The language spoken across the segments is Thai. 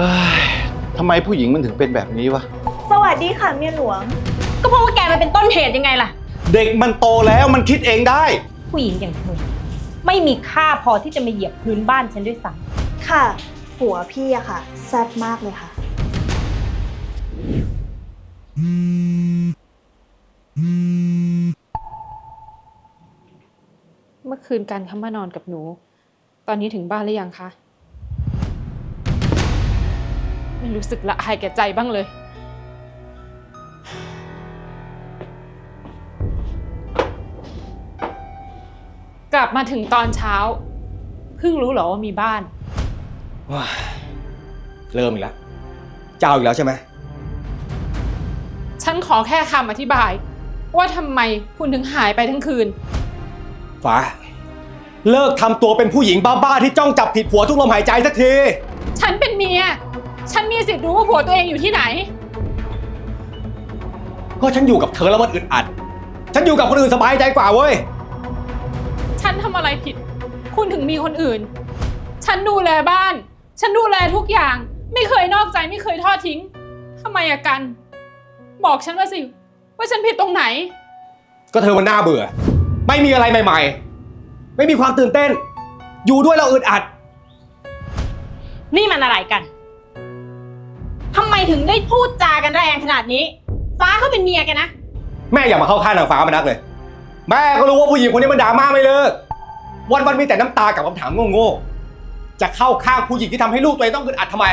เฮ้ยทำไมผู้หญิงมันถึงเป็นแบบนี้วะ สวัสดีค่ะเมียหลวง ก็เพราะว่าแกมันเป็นต้นเหตุยังไงล่ะ เด็กมันโตแล้วมันคิดเองได้ ผู้หญิงอย่างเธอไม่มีค่าพอที่จะมาเหยียบพื้นบ้านฉันด้วยซ้ค่ะผัวพี่อะค่ะ แซ่บมากเลยค่ะ เมื่อคืนการเข้ามานอนกับหนู ตอนนี้ถึงบ้านหรือยังคะ รู้สึกละอายแก่ใจบ้างเลย กลับมาถึงตอนเช้า เพิ่งรู้เหรอว่ามีบ้าน ว้าเริ่มอีกแล้ว เจ้าอีกแล้วใช่ไหม ฉันขอแค่คำอธิบาย ว่าทำไมคุณถึงหายไปทั้งคืน ฟ้า เลิกทำตัวเป็นผู้หญิงบ้าๆที่จ้องจับผิดผัวทุกลมหายใจสักที ฉันเป็นเมีย ฉันมีสิทธิ์รู้ว่าผัวตัวเองอยู่ที่ไหน ก็ฉันอยู่กับเธอแล้วมันอึดอัด ฉันอยู่กับคนอื่นสบายใจกว่าเว้ย ฉันทำอะไรผิด คุณถึงมีคนอื่น ฉันดูแลบ้าน ฉันดูแลทุกอย่าง ไม่เคยนอกใจไม่เคยทอดทิ้งทำไมอะกัน บอกฉันมาสิ ว่าฉันผิดตรงไหน ก็เธอมันน่าเบื่อ ไม่มีอะไรใหม่ ๆ ไม่มีความตื่นเต้น อยู่ด้วยเราอึดอัดำนี่มันอะไรกัน ทำไมถึงได้พูดจากันแรงขนาดนี้ ฟ้าเขาเป็นเมียแกนะ แม่อย่ามาเข้าข้างนางฟ้ามานักเลย แม่ก็รู้ว่าผู้หญิงคนนี้มันดราม่าไม่เลิกวันวันๆมีแต่น้ำตากับคำถามโง่ๆจะเข้าข้างผู้หญิงที่ทำให้ลูกตัวเองต้องอึดอัดทำไม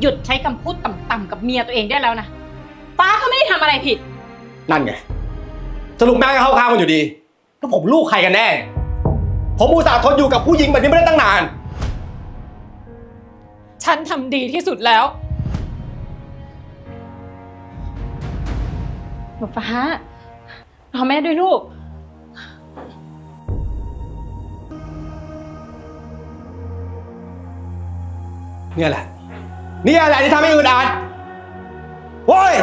หยุดใช้คำพูดต่ำๆกับเมียตัวเองได้แล้วนะ ฟ้าเขาไม่ได้ทำอะไรผิด นั่นไงสรุปแม่ก็เข้าข้างมันอยู่ดีแล้วผมลูกใครกันแน่ ผมอุตส่าห์ทนอยู่กับผู้หญิงแบบนี้ไม่ได้ตั้งนาน ฉันทำดีที่สุดแล้ว หนูฟ้ารอแม่ด้วยลูก เนี่ยแหละ เนี่ยแหละที่ทำให้อึดอัดโว้ย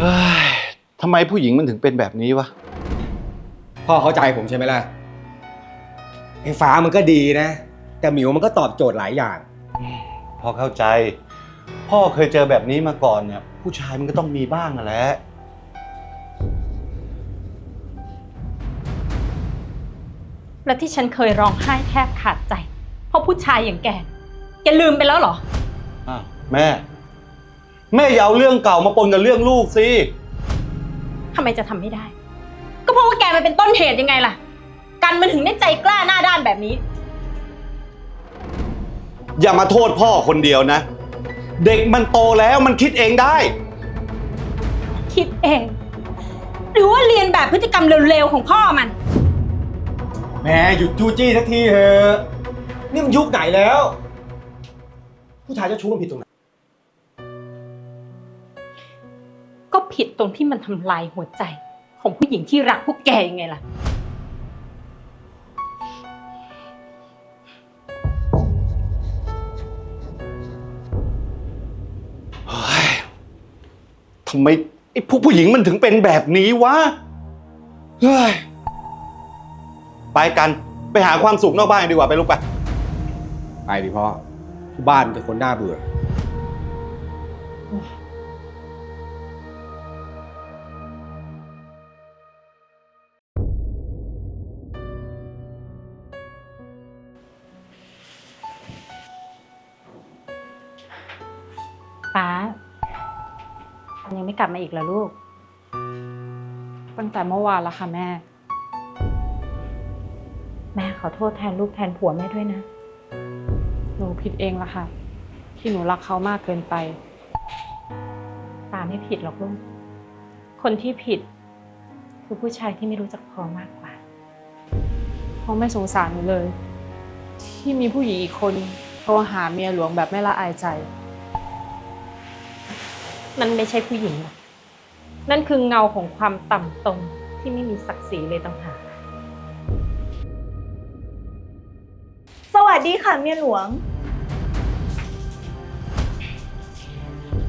เฮ้ยทำไมผู้หญิงมันถึงเป็นแบบนี้วะ พ่อเข้าใจผมใช่ไหมล่ะ ไอ้ฟ้ามันก็ดีนะ แต่หมิวมันก็ตอบโจทย์หลายอย่าง พอเข้าใจ พ่อเคยเจอแบบนี้มาก่อนเนี่ย ผู้ชายมันก็ต้องมีบ้างนั่นแหละและที่ฉันเคยร้องไห้แทบขาดใจ เพราะผู้ชายอย่างแกแกลืมไปแล้วเหรอ อ้าวแม่ แม่อย่าเอาเรื่องเก่ามาปนกับเรื่องลูกสิ ทำไมจะทำไม่ได้ ก็เพราะว่าแกมันเป็นต้นเหตุยังไงล่ะ กันมันถึงได้ใจกล้าหน้าด้านแบบนี้ อย่ามาโทษพ่อคนเดียวนะ เด็กมันโตแล้วมันคิดเองได้ คิดเอง หรือว่าเรียนแบบพฤติกรรมเร็วๆของพ่อมันแม่หยุดจู้จี้สักทีเถอะนี่มันยุคไหนแล้ว ผู้ชายเจะชู้มันผิดตรงไหนก็ผิดตรงที่มันทำลายหัวใจของผู้หญิงที่รักพวกแกยังไงล่ะ ทำไมไอ้พวกผู้หญิงมันถึงเป็นแบบนี้วะเฮ้ยไปกันไปหาความสุขนอกบ้านกันดีกว่าไปลูกไป ไปดิพ่อที่บ้านเป็นคนน่าเบื่อ ยังไม่กลับมาอีกเหรอลูก ตั้งแต่เมื่อวานแล้วค่ะแม่ แม่ขอโทษแทนลูกแทนผัวแม่ด้วยนะ หนูผิดเองละค่ะ ที่หนูรักเขามากเกินไป ตาไม่ผิดหรอกลูก คนที่ผิด คือผู้ชายที่ไม่รู้จักพอมากกว่า เขาไม่สงสารหนูเลย ที่มีผู้หญิงอีกคนโทรหาเมียหลวงแบบไม่ละอายใจ นั่นไม่ใช่ผู้หญิงหรอกนั่นคือเงาของความต่ำตรงที่ไม่มีศักดิ์ศรีเลยต่างหาก สวัสดีค่ะเมียหลวง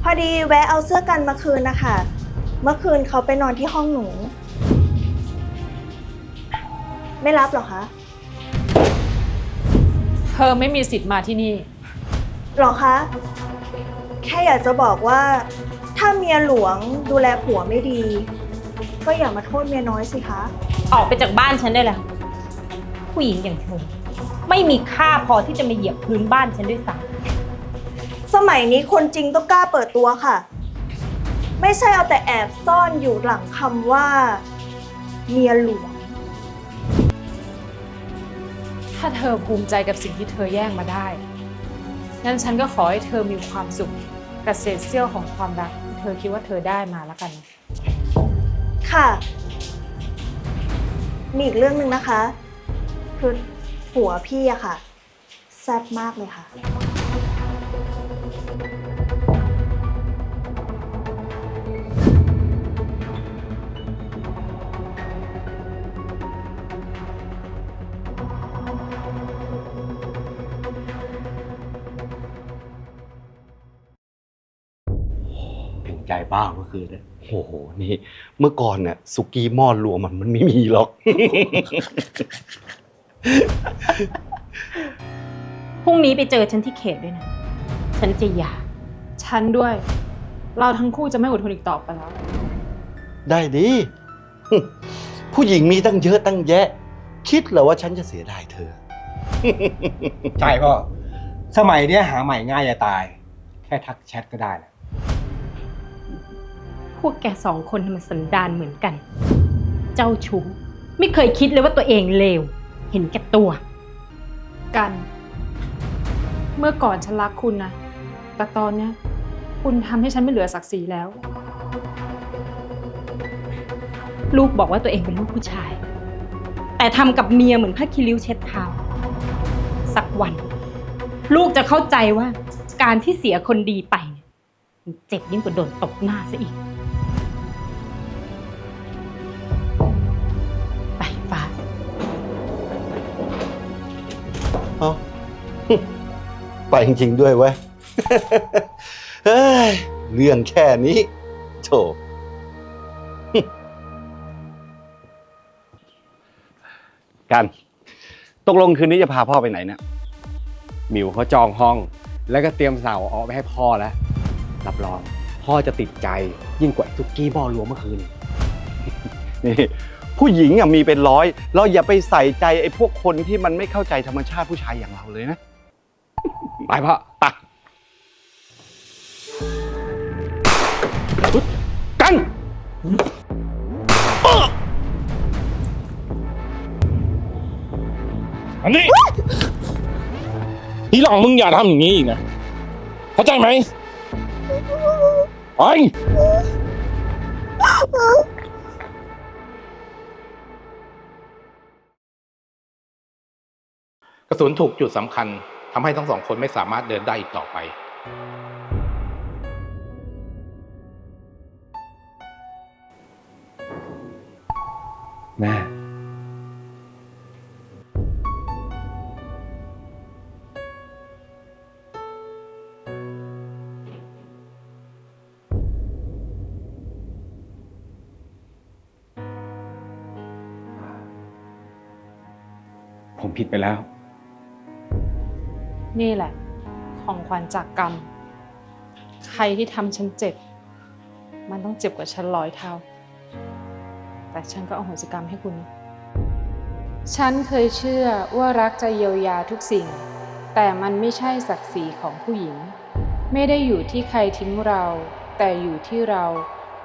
พอดีแวะเอาเสื้อกันมาคืนนะคะ เมื่อคืนเขาไปนอนที่ห้องหนู ไม่รับเหรอคะอไม่มีสิทธิ์มาที่นี่หรอคะ แค่อยากจะบอกว่า ถ้าเมียหลวงดูแลผัวไม่ดี ก็อย่ามาโทษเมียน้อยสิคะ ออกไปจากบ้านฉันได้แล้ว ผู้หญิงอย่างเธอ ไม่มีค่าพอที่จะมาเหยียบพื้นบ้านฉันด้วยซ้สมัยนี้คนจริงต้องกล้าเปิดตัวค่ะ ไม่ใช่เอาแต่แอบซ่อนอยู่หลังคำว่า เมียหลวงถ้าเธอภูมิใจกับสิ่งที่เธอแย่งมาได้ งั้นฉันก็ขอให้เธอมีความสุขกับเศษเสี้ยวของความรักที่ เธอคิดว่าเธอได้มาแล้วกันนะค่ะ มีอีกเรื่องหนึ่งนะคะ คือผัวพี่อะค่ะ แซ่บมากเลยค่ะ ใจป้าเมื่อคืนเนี่ยโอ้โหนี่ เมื่อก่อนเนี่ยสุกี้หม้อรวมมันมันไม่มีหรอกำพรุ่งนี้ไปเจอฉันที่เขตด้วยนะ ฉันจะหย่า ฉันด้วย เราทั้งคู่จะไม่อดทนอีกต่อไปแล้ว ได้ดิผู้หญิงมีตั้งเยอะตั้งแยะ คิดเหรอว่าฉันจะเสียดายเธอ ใช่พ่อ สมัยเนี้ยหาใหม่ง่ายจะตาย แค่ทักแชทก็ได้นะ พวกแกสองคนมันสันดานเหมือนกัน เจ้าชู้ไม่เคยคิดเลยว่าตัวเองเลว เห็นแก่ตัว กัน เมื่อก่อนฉันรักคุณนะ แต่ตอนเนี้ยคุณทำให้ฉันไม่เหลือศักดิ์ศรีแล้ว ลูกบอกว่าตัวเองเป็นลูกผู้ชาย แต่ทำกับเมียเหมือนผ้าคีริ้วเช็ดเท้า สักวัน ลูกจะเข้าใจว่าการที่เสียคนดีไปเนี่ยมันเจ็บยิ่งกว่าโดนตบหน้าซะอีก เอาไปจริงๆด้วยเว้ย เฮ้ย เรื่องแค่นี้โถกัน ตกลงคืนนี้จะพาพ่อไปไหนเนี่ยมิวเขาจองห้อง แล้วก็เตรียมเสาเอาไปให้พ่อแล้ว รับรอง พ่อจะติดใจยิ่งกว่าไอ้ทุกกี้บอลรวมเมื่อคืน นี่ ผู้หญิงอะมีเป็นร้อย เราอย่าไปใส่ใจไอ้พวกคนที่มันไม่เข้าใจธรรมชาติผู้ชายอย่างเราเลยนะ ไปพ่อไปกันอันนี้ทีหลังมึงอย่าทำอย่างนี้อีกนะ เข้าใจไหมไป กระสุนถูกจุดสำคัญทำให้ทั้งสองคนไม่สามารถเดินได้อีกต่อไป แม่ ผมผิดไปแล้ว นี่แหละ ของขวัญจากกรรม ใครที่ทำฉันเจ็บ มันต้องเจ็บกว่าฉันร้อยเท่า แต่ฉันก็อโหสิกรรมให้คุณ ฉันเคยเชื่อว่ารักจะเยียวยาทุกสิ่ง แต่มันไม่ใช่ศักดิ์ศรีของผู้หญิง ไม่ได้อยู่ที่ใครทิ้งเรา แต่อยู่ที่เรา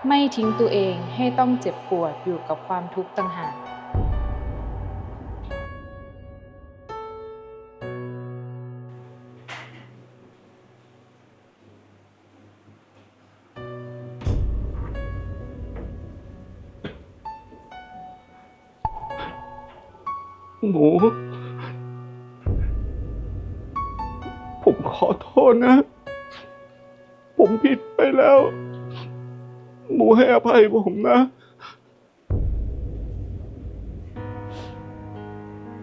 ไม่ทิ้งตัวเองให้ต้องเจ็บปวดอยู่กับความทุกข์ต่างหาก หมู ผมขอโทษนะ ผมผิดไปแล้ว หมูให้อภัยผมนะ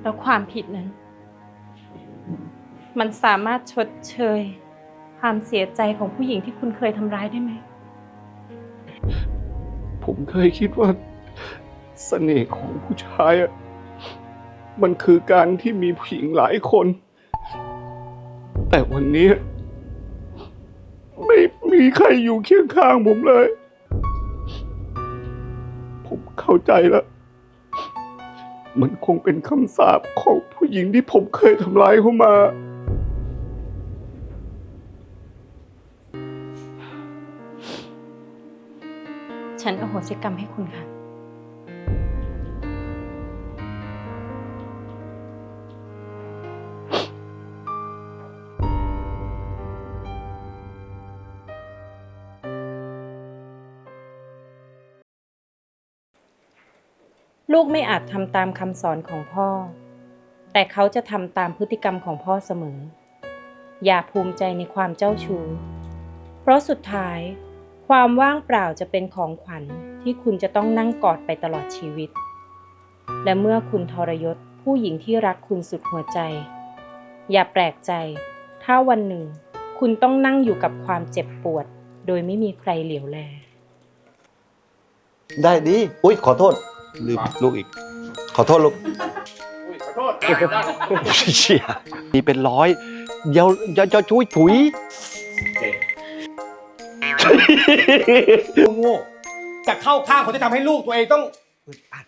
แล้วความผิดนั้น มันสามารถชดเชย ความเสียใจของผู้หญิงที่คุณเคยทำร้ายได้ไหม ผมเคยคิดว่าเสน่ห์ของผู้ชายอะ มันคือการที่มีผู้หญิงหลายคน แต่วันนี้ ไม่มีใครอยู่เคียงข้างผมเลย ผมเข้าใจแล้ว มันคงเป็นคำสาปของผู้หญิงที่ผมเคยทำร้ายเขามาฉันอโหสิกรรมให้คุณค่ะ ลูกไม่อาจทำตามคำสอนของพ่อ แต่เขาจะทำตามพฤติกรรมของพ่อเสมอ อย่าภูมิใจในความเจ้าชู้ เพราะสุดท้าย ความว่างเปล่าจะเป็นของขวัญที่คุณจะต้องนั่งกอดไปตลอดชีวิต และเมื่อคุณทรยศผู้หญิงที่รักคุณสุดหัวใจ อย่าแปลกใจ ถ้าวันหนึ่ง คุณต้องนั่งอยู่กับความเจ็บปวด โดยไม่มีใครเหลียวแล ได้ดี อุ้ยขอโทษ ลืมลูกอีก ขอโทษลูกขอโทษเชี่ยมีเป็นร้อยเดี๋ยวจะจะช่วยถุยโง่ๆจะเข้าข้างคนที่ทำให้ลูกตัวเองต้องอึดอัด